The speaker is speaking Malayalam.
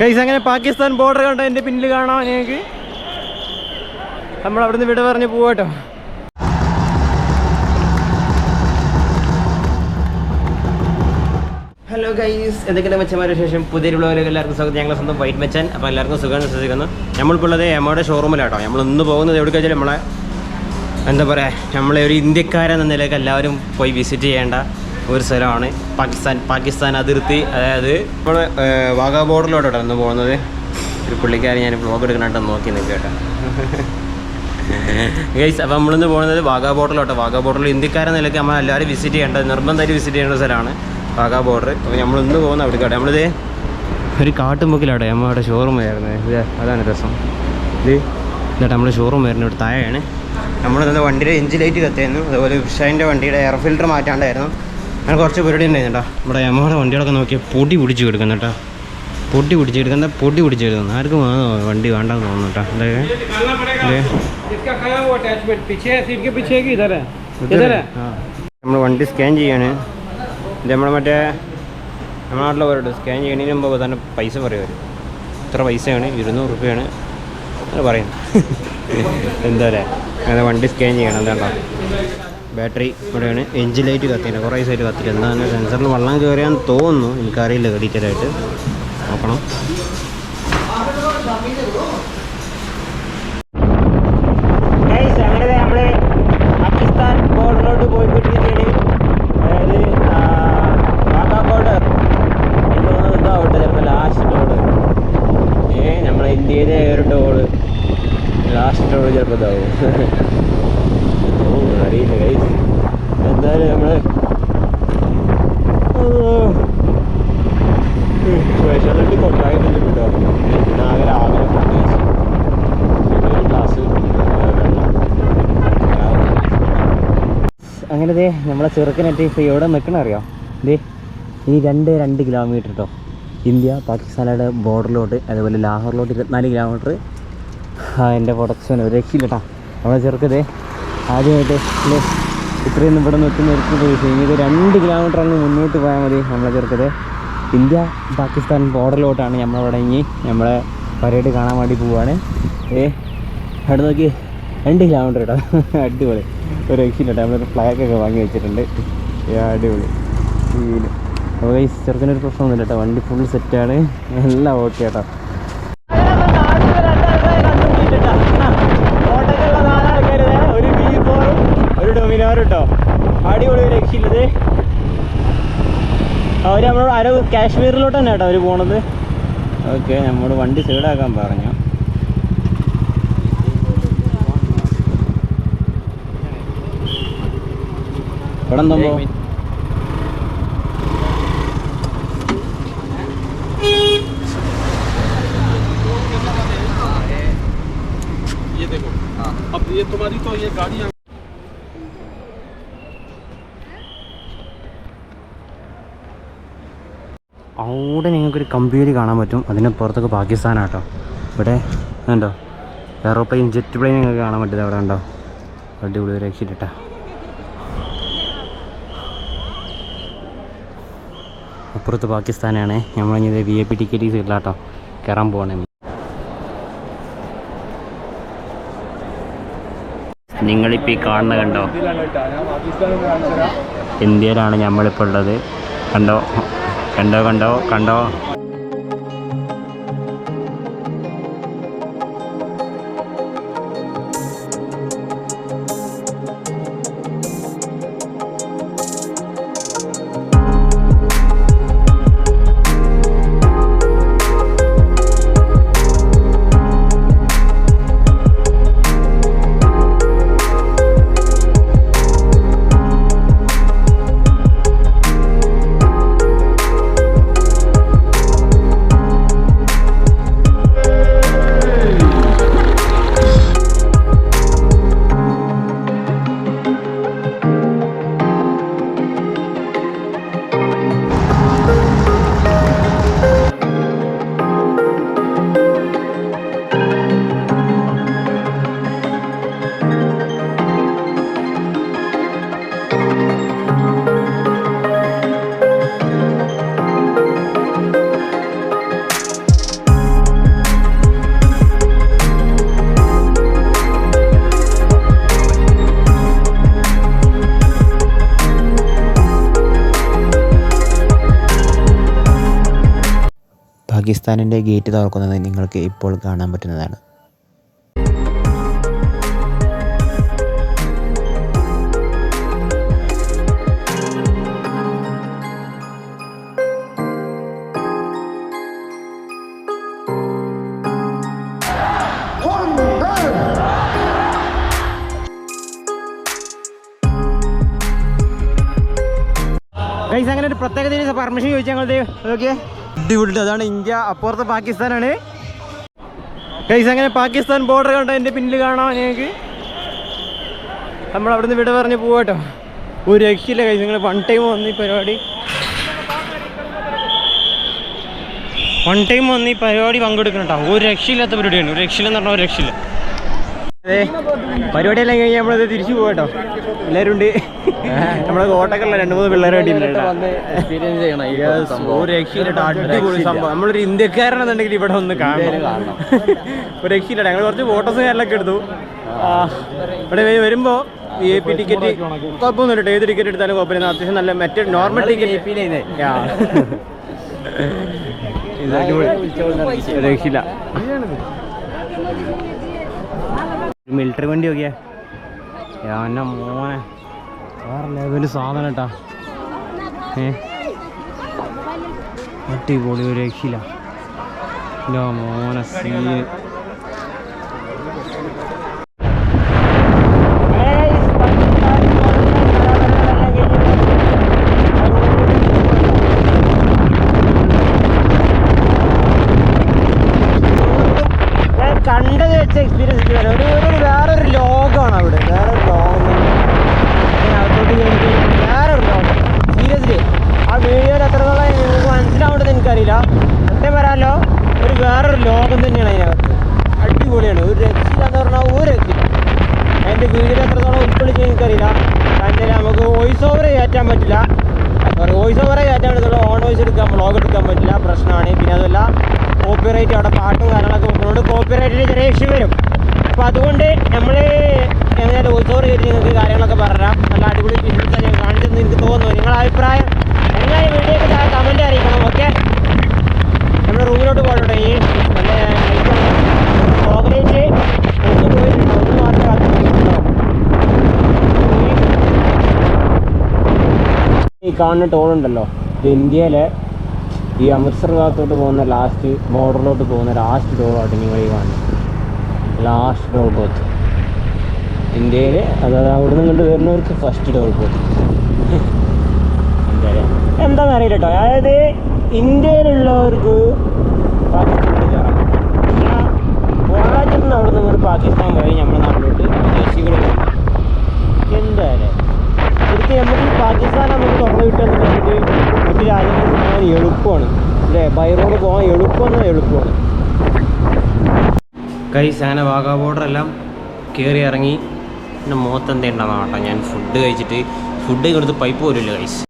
കൈസ് അങ്ങനെ പാകിസ്ഥാൻ ബോർഡർ കണ്ടോ? എന്റെ പിന്നിൽ കാണാം ഞങ്ങൾക്ക് നമ്മൾ അവിടുന്ന് വിട പറഞ്ഞ് പോവാട്ടോ ഹലോ ഗൈസ് എന്തൊക്കെയാണ് മെച്ചമാരുടെ ശേഷം പുതിയ എല്ലാവർക്കും സ്വാഗതം. ഞങ്ങളെ സ്വന്തം വൈറ്റ് മെച്ചൻ. അപ്പോൾ എല്ലാവർക്കും സുഖം വിശ്വസിക്കുന്നു. നമ്മൾക്കുള്ളത് എമ്മയുടെ ഷോറൂമിലാട്ടോ നമ്മൾ ഇന്ന് പോകുന്നത് എവിടെ വെച്ചാൽ നമ്മളെ എന്താ പറയുക നമ്മളെ ഒരു ഇന്ത്യക്കാരെന്ന നിലയ്ക്ക് എല്ലാവരും പോയി വിസിറ്റ് ചെയ്യേണ്ട ഒരു സ്ഥലമാണ് പാകിസ്ഥാൻ പാകിസ്ഥാൻ അതിർത്തി. അതായത് ഇപ്പോൾ വാഗ ബോർഡറിലോട്ടാണ് ഇന്ന് പോകുന്നത്. ഒരു പുള്ളിക്കാരി ഞാൻ ബ്ലോഗ് എടുക്കണായിട്ട് നോക്കി നിൽക്കുക കേട്ടോ ഗൈസ് അപ്പോൾ നമ്മളിന്ന് പോകുന്നത് വാഗ ബോർഡറിലോട്ടോ വാഗ ബോർഡറിൽ ഇന്ത്യക്കാരെ നിലയ്ക്ക് നമ്മൾ എല്ലാവരും വിസിറ്റ് ചെയ്യേണ്ടത് നിർബന്ധമായിട്ട് വിസിറ്റ് ചെയ്യേണ്ട സ്ഥലമാണ് വാഗ ബോർഡർ അപ്പോൾ നമ്മൾ ഇന്ന് പോകുന്ന അവിടെ കേട്ടോ നമ്മളിത് ഒരു കാട്ടുമുക്കിലാട്ടെ. നമ്മൾ അവിടെ ഷോറൂം ആയിരുന്നു. ഇത് അതാണ് രസം. ഇത് ഇതായിട്ട് നമ്മൾ ഷോറൂം വരുന്നത്. ഇവിടെ താഴെയാണ്. നമ്മൾ നല്ല വണ്ടിയുടെ എഞ്ചിൻ ലൈറ്റ് കത്തിയായിരുന്നു അതുപോലെ ഉഷാന്റെ വണ്ടിയുടെ എയർ ഫിൽറ്റർ മാറ്റാണ്ടായിരുന്നു. അങ്ങനെ കുറച്ച് പരിപാടി ഉണ്ടായിരുന്നുണ്ടോ നമ്മുടെ യമഹയുടെ വണ്ടികളൊക്കെ നോക്കിയാൽ പൊടി പിടിച്ച് കൊടുക്കുന്നു കേട്ടോ. പൊടി പിടിച്ച് കൊടുക്കുന്ന. പൊടി പിടിച്ച് കൊടുക്കുന്നു? ആർക്കും വണ്ടി വേണ്ടെന്ന് തോന്നുന്നു കേട്ടോ. ഇതൊക്കെ നമ്മൾ വണ്ടി സ്കാൻ ചെയ്യാണ്. ഇത് നമ്മൾ മറ്റേ നമ്മുടെ നാട്ടിലുള്ളവരോട് സ്കാൻ ചെയ്യണതിന് മുമ്പ് തന്നെ പൈസ പറയുമവർ ഇത്ര പൈസയാണ് ഇരുന്നൂറ് റുപ്യാണ്. അങ്ങനെ പറയുന്നു എന്താ പറയുക അങ്ങനെ വണ്ടി സ്കാൻ ചെയ്യണം. എന്താണ്ടോ ബാറ്ററി ഇവിടെയാണ്. എഞ്ചിൻ ലൈറ്റ് കത്തിയില്ല കുറേ സൈഡ് കത്തില്ല എന്താണ് സെൻസറിൽ വെള്ളം കയറിയാന്ന് തോന്നുന്നു. എനിക്കറിയില്ല ആയിട്ട്. നോക്കണം അങ്ങനെ നമ്മൾ പാകിസ്ഥാൻ ബോർഡറിലോട്ട് പോയിക്കൊണ്ടിരിക്കുകയാണ് അതായത് വാഗാ ബോർഡർ എനിക്ക് തോന്നുന്നത് ഇതാവട്ടെ ചിലപ്പോൾ ലാസ്റ്റ് ടോൾ ഏ നമ്മളെ ഇന്ത്യയിലെ ഒരു ടോൾ ലാസ്റ്റ് ടോൾ ചിലപ്പോൾ ഇതാവും ഓ അറിയില്ല കൈസ് എന്തായാലും നമ്മൾ സ്പെഷ്യലിറ്റി കൊണ്ടായിട്ടുണ്ട് കേട്ടോ പിന്നെ ആകെ രാവിലെ ഫുഡ് കഴിച്ചു പിന്നെ ഒരു ഗ്ലാസ് വെള്ളം അങ്ങനെ ദേ നമ്മളെ ചെറുക്കനായിട്ട് ഇപ്പോൾ എവിടെ നിൽക്കണം അറിയാം? ദേ ഇനി രണ്ട് രണ്ട് കിലോമീറ്റർ കേട്ടോ ഇന്ത്യ പാകിസ്ഥാനയുടെ ബോർഡറിലോട്ട് അതുപോലെ ലാഹോറിലോട്ട് ഇരുപത്തിനാല് കിലോമീറ്റർ ആ എന്റെ പ്രൊഡക്ഷൻ ഒരു രക്ഷയില്ല കേട്ടോ നമ്മളെ ചെറുക്കതേ ആദ്യമായിട്ട് അല്ലേ ഇത്രയൊന്നും ഇവിടെ നിൽക്കുന്ന ഒരു പോയി ഇനി ഇത് രണ്ട് കിലോമീറ്റർ അങ്ങ് മുന്നോട്ട് പോയാൽ മതി നമ്മളെ ചെറുക്കത് ഇന്ത്യ പാകിസ്ഥാൻ ബോർഡറിലോട്ടാണ് നമ്മളവിടെ ഇനി നമ്മളെ പരേഡ് കാണാൻ വേണ്ടി പോവാണ്. ഏ അവിടെ നോക്കി രണ്ട് കിലോമീറ്റർ കേട്ടോ അടിപൊളി. ഒരു രക്ഷയില്ല നമ്മളൊരു ഫ്ലാഗൊക്കെ വാങ്ങി വെച്ചിട്ടുണ്ട്. അടിപൊളി ഫീൽ അപ്പോൾ ഈ ചെറുക്കനൊരു പ്രശ്നമൊന്നുമില്ല കേട്ടോ. വണ്ടി ഫുൾ സെറ്റാണ് എല്ലാം ഓക്കെ കേട്ടോ കേട്ടോ അടിപൊളി രക്ഷയില്ലത് അവർ നമ്മളോട് ആരോ കാശ്മീരിലോട്ട് തന്നെ കേട്ടോ അവർ പോണത്. ഓക്കെ നമ്മോട് വണ്ടി സൈഡാക്കാൻ പറഞ്ഞു. ഇവിടെ എന്തോ ये देखो अब ये तुम्हारी तो ये गाड़ी അവിടെ നിങ്ങൾക്കൊരു കമ്പ്യൂട്ടർ കാണാൻ പറ്റും അതിന് പുറത്തൊക്കെ പാകിസ്ഥാനാട്ടോ ഇവിടെ ഉണ്ടോ എയറോപ്ലെയിൻ ജെറ്റ് പ്ലെയിൻ നിങ്ങൾക്ക് കാണാൻ പറ്റുന്നത് അവിടെ ഉണ്ടോ അടിപൊളി ഒരു രക്ഷയിട്ടാ അപ്പുറത്ത് പാകിസ്ഥാനാണ്. നമ്മളിത് വി ഐ പി ടിക്കറ്റ് സീറ്റിലാട്ടോ കയറാൻ പോകണേ നിങ്ങളിപ്പോൾ ഈ കാണുന്ന കണ്ടോ? ഇന്ത്യയിലാണ് നമ്മളിപ്പോൾ ഉള്ളത്. കണ്ടോ? കണ്ടോ കണ്ടോ കണ്ടോ? പാകിസ്ഥാനിന്റെ ഗേറ്റ് തുറക്കുന്നത് നിങ്ങൾക്ക് ഇപ്പോൾ കാണാൻ പറ്റുന്നതാണ്. ഗൈസ് അങ്ങനെ ഒരു പ്രത്യേക ദിവസം പെർമിഷൻ ചോദിച്ചാൽ ഞങ്ങൾ ഓക്കെ അടിപൊളി അതാണ് ഇന്ത്യ അപ്പുറത്ത് പാകിസ്ഥാനാണ് കൈസ് അങ്ങനെ പാകിസ്ഥാൻ ബോർഡർ കണ്ടോ? എന്റെ പിന്നിൽ കാണാം ഞങ്ങൾക്ക് നമ്മൾ അവിടുന്ന് വിട പറഞ്ഞ് പോവാട്ടോ ഒരു രക്ഷയില്ല കൈസ് നിങ്ങൾ വൺ ടൈം വന്ന് ഈ പരിപാടി. വൺ ടൈം വന്ന് ഈ പരിപാടി പങ്കെടുക്കണം കേട്ടോ ഒരു രക്ഷയില്ലാത്ത പരിപാടിയാണ്. ഒരു രക്ഷയില്ലെന്ന് പറഞ്ഞാൽ ഒരു രക്ഷയില്ല. അതെ. പരിപാടിയെല്ലാം കഴിഞ്ഞ് നമ്മളത് തിരിച്ചു പോകട്ടോ എല്ലാവരും ഉണ്ട്. നമ്മളെ കോട്ടക്കുള്ള രണ്ട് മൂന്ന് പിള്ളേരെ വേണ്ടിയിട്ടുണ്ട് എക്സ്പീരിയൻസ് ചെയ്യണം ഒരു രക്ഷയില്ല അടിപൊളി സംഭവം. നമ്മളൊരു ഇന്ത്യക്കാരനെന്നുണ്ടെങ്കിൽ ഇവിടെ ഒന്ന് കാണണം. ഒരു രക്ഷയില്ല ഞങ്ങൾ കുറച്ച് ഫോട്ടോസ് കാര്യങ്ങളൊക്കെ എടുത്തു. ഇവിടെ വ- വരുമ്പോ വി ഐ പി ടിക്കറ്റ് കുഴപ്പമൊന്നുമില്ല കേട്ടോ. ഏത് ടിക്കറ്റ് എടുത്താലും കുഴപ്പമില്ല. അത്യാവശ്യം നല്ല മറ്റേ നോർമൽ ടിക്കറ്റ് രക്ഷയില്ല. മിലിറ്ററി വണ്ടി നോക്കിയാ. ഞാൻ മോനെ. വേറെ ലെവൽ സാധനം കേട്ടാ. ഏ? അടിപൊളി ഒരു രക്ഷയില്ല. ലോ മോനെ കണ്ടത് വെച്ച എക്സ്പീരിയൻസ് ഒരു ഒരു വേറൊരു ലോകമാണ് അവിടെ. വേറൊരു ലോകം. വേറൊരു ലോകം സീരിയസ്ലി ആ വീഡിയോയിൽ എത്രത്തോളം നിങ്ങൾക്ക് മനസ്സിലാവേണ്ടത് എനിക്കറിയില്ല. സത്യം പറയാമല്ലോ ഒരു വേറൊരു ലോകം തന്നെയാണ് അതിനകത്ത്. അടിപൊളിയാണ്. ഒരു രക്ഷയില്ലാന്ന് പറഞ്ഞാൽ ഒരു രക്ഷയില്ല. അതിന്റെ വീഡിയോയിൽ എത്രത്തോളം ഉൾക്കൊള്ളിച്ച് എനിക്കറിയില്ല. കാരണം നമുക്ക് വോയിസ് ഓവർ കയറ്റാൻ പറ്റില്ല. വോയിസ് ഓവറെ കയറ്റാൻ പറ്റത്തുള്ളൂ ഓൺ വോയിസ് എടുക്കാൻ വ്ളോഗ് എടുക്കാൻ പറ്റില്ല. പ്രശ്നമാണ്. പിന്നെ അതല്ല കോപ്പിറൈറ്റ് അവിടെ പാട്ടും കാര്യങ്ങളൊക്കെ വെക്കുന്നതുകൊണ്ട് കോപ്പിറൈറ്റിന് ചെറിയ ഇഷ്യൂ വരും. അപ്പോൾ അതുകൊണ്ട് നമ്മൾ എങ്ങനെയായിട്ട് വോയിസ് ഓവർ കയറ്റി നിങ്ങൾക്ക് കാര്യങ്ങളൊക്കെ പറഞ്ഞുതരാം നല്ല അടിപൊളി ഫീച്ചേഴ്സ് ഞാൻ കാണിച്ചെന്ന് എനിക്ക് തോന്നുന്നു നിങ്ങളുടെ അഭിപ്രായം എങ്ങനെ വീഡിയോക്ക് താഴെ കമന്റ് അറിയിക്കണം ഓക്കെ നമ്മൾ റൂമിലോട്ട് പോകട്ടെ ഈ നല്ല ചോക്ലേറ്റ് ഒന്ന് പോയിട്ടുണ്ട് ഒന്ന് മാത്രമേ കാത്തിട്ടുണ്ടോ ഈ കാണുന്ന ടോൾ ഉണ്ടല്ലോ. ഇത് ഇന്ത്യയിലെ ഈ അമൃത്സർ ഭാഗത്തോട്ട് പോകുന്ന ലാസ്റ്റ് ബോർഡറിലോട്ട് പോകുന്ന ലാസ്റ്റ് ടോളായിട്ട് നിങ്ങൾ ഈ കാണുന്നത് ലാസ്റ്റ് ടോൾ ബോത്ത് ഇന്ത്യയിൽ അതായത് അവിടെ നിന്ന് കണ്ട് വരുന്നവർക്ക് ഫസ്റ്റ് ടോൾ ബോത്ത് എന്താണെന്ന് അറിയില്ല കേട്ടോ അതായത് ഇന്ത്യയിലുള്ളവർക്ക് പാകിസ്ഥാനിൽ അവിടെ നിന്ന് പാകിസ്ഥാൻ പോയി നമ്മുടെ നാട്ടിലോട്ട് എന്തായാലും ശരിക്കും നമുക്ക് ഈ പാകിസ്ഥാൻ നമുക്ക് തുറന്നു കിട്ടുക നമുക്ക് മറ്റു രാജ്യങ്ങളിൽ പോകാൻ എളുപ്പമാണ് അല്ലേ? ബൈ റോഡ് പോകാൻ എളുപ്പം എളുപ്പമാണ്. കൈ സാന വാഗാ ബോർഡർ എല്ലാം കയറി ഇറങ്ങി. പിന്നെ മുഖത്തെന്തേ ഉണ്ടാവാം കേട്ടോ. ഞാൻ ഫുഡ് കഴിച്ചിട്ട് ഫുഡ് കൊടുത്ത് പൈപ്പ് പോലും ഇല്ല കൈസ്